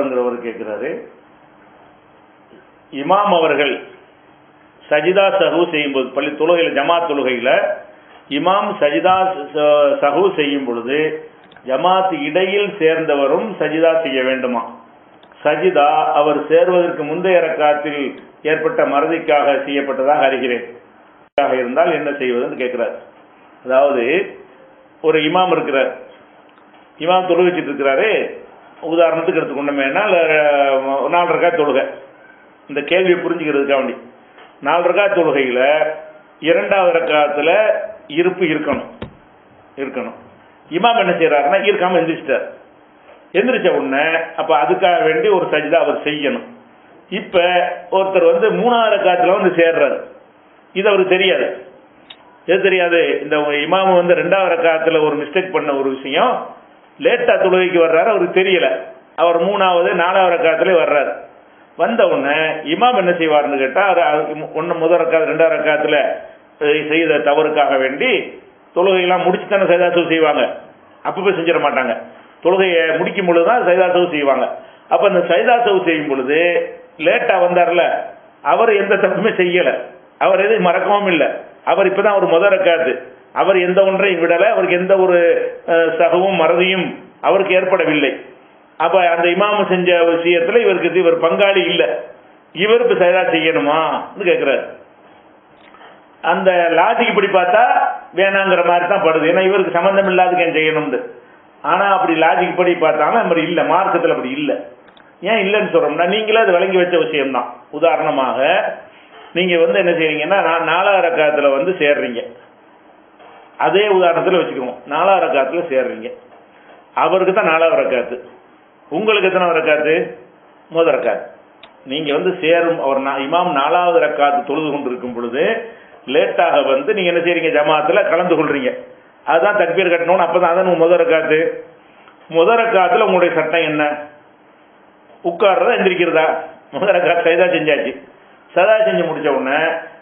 அவர் கேட்கிறாரு. இமாம் அவர்கள் சஜிதா சஹு செய்யும்போது பள்ளி தொழுகையில் ஜமா தொழுகையில் இமாம் சஜிதா ச- சஹு செய்யும் பொழுது ஜமாத் இடையில் சேர்ந்தவரும் சஜிதா செய்ய வேண்டுமா? சஜிதா அவர் சேர்வதற்கு முந்தைய ரக்காத்தில் ஏற்பட்ட மறதிக்காக செய்யப்பட்டதாக அறிகிறேன். இருந்தால் என்ன செய்வதுன்னு கேட்கிறார். அதாவது ஒரு இமாம் இருக்கிறார். இமாம் தொழுகை இருக்கிறாரு. உதாரணத்துக்கு எடுத்துக்கொண்டோமேனா நாலு ரக்கா தொழுகை. இந்த கேள்வியை புரிஞ்சுக்கிறதுக்காக வேண்டி. நாலு ரக்கா தொழுகையில் இரண்டாவது ரக்காத்தில் இருப்பு இருக்கணும். இருக்கணும். இமாம் என்ன செய்கிறாருன்னா இருக்காமல் எந்திரிச்சிட்டார். எந்திரிச்ச உடனே அப்போ அதுக்காக வேண்டி ஒரு சஜிதா அவர் செய்யணும். இப்போ ஒருத்தர் வந்து மூணாவது ரக்காத்தில் வந்து சேர்றாரு. இது அவருக்கு தெரியாது. எது தெரியாது? இந்த இமாமு வந்து ரெண்டாவது காலத்தில் ஒரு மிஸ்டேக் பண்ண ஒரு விஷயம். லேட்டாக தொழுகைக்கு வர்றாரு அவருக்கு தெரியல. அவர் மூணாவது நாலாவது ரக்காத்துல வர்றாரு. வந்த உடனே இமாம் என்ன செய்வார்னு கேட்டால் ஒன்று முதல் ரக்காது ரெண்டாவது ரக்காத்துல செய்த தவறுக்காக வேண்டி தொழுகையெல்லாம் முடிச்சு தானே சைதாசு செய்வாங்க. அப்பப்போ செஞ்சிட மாட்டாங்க. தொழுகையை முடிக்கும் பொழுது தான் சைதாசவு செய்வாங்க. அப்போ அந்த சைதாசவு செய்யும் பொழுது லேட்டாக வந்தார்ல அவர் எந்த தப்புமே செய்யலை. அவர் எதுவும் மறக்கவும் இல்லை. அவர் இப்போ தான் ஒரு முதல் ரக்காத்து. அவர் எந்த ஒன்றையும் விடலை அவருக்கு எந்த ஒரு சகவும் மறதியும் அவருக்கு ஏற்படவில்லை. அப்போ அந்த இமாம செஞ்ச விஷயத்தில் இவருக்கு இவர் பங்காளி இல்லை. இவர் இப்போ சைதா செய்யணுமான்னு கேட்குறாரு அந்த லாஜிக் இப்படி பார்த்தா வேணாங்கிற மாதிரி தான் படுது. ஏன்னா இவருக்கு சம்மந்தம் இல்லாதுக்கு ஏன் செய்யணும்னு? ஆனால் அப்படி லாஜிக் படி பார்த்தாலும் அப்படி இல்லை. மார்க்கத்தில் அப்படி இல்லை. ஏன் இல்லைன்னு சொல்கிறோம்னா நீங்களே அது விளங்கி வச்ச விஷயம்தான். உதாரணமாக நீங்கள் வந்து என்ன செய்கிறீங்கன்னா நான் நாலாவது ரக்காத்தில் வந்து சேர்றீங்க. அதே உதாரணத்தில் வச்சுக்குவோம் நாலாவது ரக்காத்தில் சேர்றீங்க. அவருக்கு தான் நாலாவது ரக்காத்து. உங்களுக்கு எத்தனை ரக்காத்து? முதல் ரக்காத்து. நீங்கள் வந்து சேரும் அவர் நான் இமாம் நாலாவது ரக்காத்து தொழுது கொண்டு இருக்கும் பொழுது லேட்டாக வந்து நீங்கள் என்ன செய்கிறீங்க ஜமாத்தில் கலந்து கொள்கிறீங்க அதுதான் தக்பீர் கட்டணும்னு அப்போ தான் அதான் முதல் ரக்காத்து. முதல் ரக்காத்தில் உங்களுடைய சட்டம் என்ன? உட்கார்றதா எந்திரிக்கிறதா? முதல் ரக்காத் சைதா செஞ்சாச்சு. சதா செஞ்சு முடித்த உடனே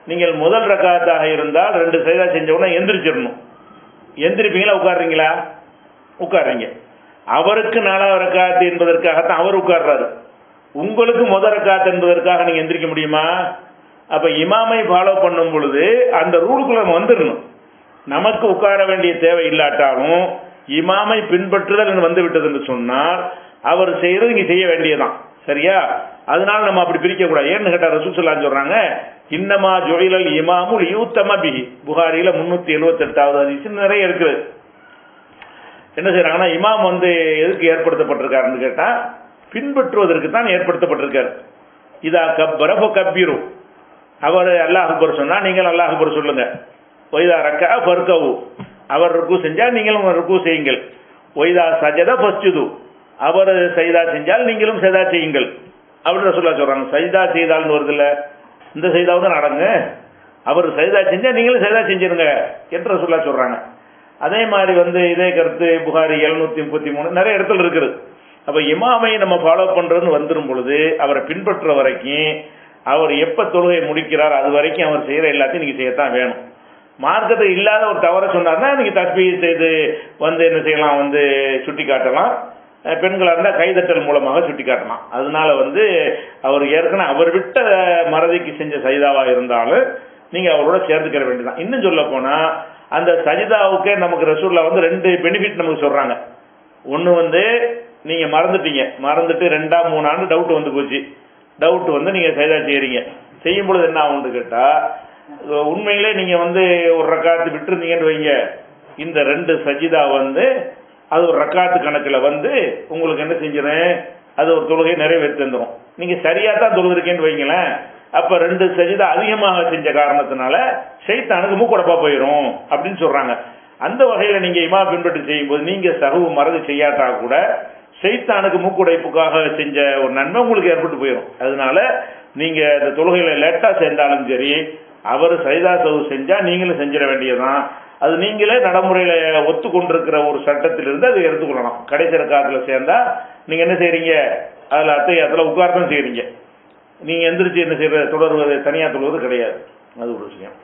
நீங்கள் முதல் ரக்காத்தாக இருந்தால் ரெண்டு சைதா செஞ்ச உடனே எந்திரிச்சிடணும். எந்திரிப்பீங்களா? உட்காடுறீங்களா உட்காடுறீங்க அவருக்கு நாலாவது ரக்காத்து என்பதற்காகத்தான் அவர் உட்கார்றாரு. உங்களுக்கு முதல் ரக்காத்து என்பதற்காக நீங்கள் எந்திரிக்க முடியுமா? அப்போ இமாமை ஃபாலோ பண்ணும் பொழுது அந்த ரூலுக்குள்ள நம்ம வந்துடணும். நமக்கு உட்கார வேண்டிய தேவை இல்லாட்டாலும் இமாமை பின்பற்றுதல் வந்து விட்டது என்று சொன்னால் அவர் செய்யறது இங்கே செய்ய வேண்டியதுதான். சரியா? அதனால நம்ம அப்படி பிரிக்க கூடாது. ஏன்னு கேட்டா ரசூசல்லாம் சொல்றாங்க இன்னமா ஜொயிலல் இமாமுல் யூத்தம பிஹி. புகாரியில முன்னூத்தி எழுபத்தி எட்டாவது அதிசயம் நிறைய இருக்குது. என்ன செய்யறாங்கன்னா இமாம் வந்து எதுக்கு ஏற்படுத்தப்பட்டிருக்காருன்னு கேட்டா பின்பற்றுவதற்கு தான் ஏற்படுத்தப்பட்டிருக்காரு. இதா கப்பர கப்பீரு அவர் அல்லாஹ் அக்பர் சொன்னா நீங்கள் அல்லாஹ் அக்பர் சொல்லுங்க. ஒய்தா ரக்கா பர்கவு அவர் ருக்கு செஞ்சா நீங்களும் ருக்கு செய்யுங்கள். ஒய்தா சஜத ஃபஸ்ஜுது. அவர் சைதா செஞ்சால் நீங்களும் செய்தா செய்யுங்கள். அப்படின்னு சொல்ல சொல்கிறாங்க சைதா செய்தால்னு வருதுல்ல இந்த சைதாவும் தான் நடங்க. அவர் சைதா செஞ்சால் நீங்களும் சைதா செஞ்சிருங்க என்று சொல்ல சொல்கிறாங்க அதே மாதிரி வந்து இதே கருத்து புகாரி எழுநூத்தி முப்பத்தி மூணு நிறைய இடத்துல இருக்குது. அப்போ இமாமை நம்ம ஃபாலோ பண்ணுறதுன்னு வந்துடும் பொழுது அவரை பின்பற்ற வரைக்கும் அவர் எப்போ தொழுகை முடிக்கிறார் அது வரைக்கும் அவர் செய்கிற எல்லாத்தையும் நீங்கள் செய்யத்தான் வேணும். மார்க்கத்தை இல்லாத ஒரு தவறை சொன்னார்னா நீங்கள் தஸ்பீ செய்து வந்து என்ன செய்யலாம் வந்து சுட்டி காட்டலாம் பெண்களாக இருந்தால் கைதட்டல் மூலமாக சுட்டி காட்டலாம் அதனால வந்து அவர் ஏற்கனவே அவர் விட்ட மறதிக்கு செஞ்ச சஜிதாவாக இருந்தாலும் நீங்கள் அவரோட சேர்ந்துக்கிற வேண்டியதான் இன்னும் சொல்ல போனால் அந்த சஜிதாவுக்கே நமக்கு ரசூலில் வந்து ரெண்டு பெனிஃபிட் நமக்கு சொல்கிறாங்க ஒன்று வந்து நீங்கள் மறந்துட்டீங்க. மறந்துட்டு ரெண்டா மூணு ஆண்டு டவுட் வந்து போச்சு. டவுட் வந்து நீங்கள் சைதா செய்கிறீங்க செய்யும் பொழுது என்ன ஆகும்னு கேட்டால் உண்மையிலே நீங்கள் வந்து ஒரு ரக்காத்து விட்டுருந்தீங்கன்னு வைங்க. இந்த ரெண்டு சஜிதா வந்து அது ஒரு ரக்காத்து கணக்கில் வந்து உங்களுக்கு என்ன செஞ்சிடும் அது ஒரு தொழுகை நிறைவேற்றி தந்துடும் நீங்கள் சரியாக தான் தொழுதுருக்கேன்னு வைங்களேன். அப்போ ரெண்டு சஜிதா அதிகமாக செஞ்ச காரணத்தினால சைத்தானுக்கு மூக்குடப்பா போயிடும் அப்படின்னு சொல்கிறாங்க அந்த வகையில் நீங்கள் இமா பின்பற்றி செய்யும்போது நீங்கள் சகவு மறந்து செய்யாட்டா கூட சைத்தானுக்கு மூக்குடைப்புக்காக செஞ்ச ஒரு நன்மை உங்களுக்கு ஏற்பட்டு போயிடும் அதனால நீங்கள் இந்த தொழுகையில் லேட்டாக சேர்ந்தாலும் சரி அவர் சைதா சவு செஞ்சால் நீங்களும் செஞ்சிட வேண்டியதுதான். அது நீங்களே நடைமுறையில் ஒத்துக்கொண்டிருக்கிற ஒரு சட்டத்திலிருந்து அதை எடுத்துக்கொள்ளணும் கடைசி காலத்தில் சேர்ந்தால் நீங்கள் என்ன செய்கிறீங்க அதில் அத்தை அதில் உட்கார்தான் செய்கிறீங்க நீங்கள் எந்திரிச்சு என்ன செய்கிற தொடர்வது தனியாக தொழுவது கிடையாது. அது ஒரு விஷயம்.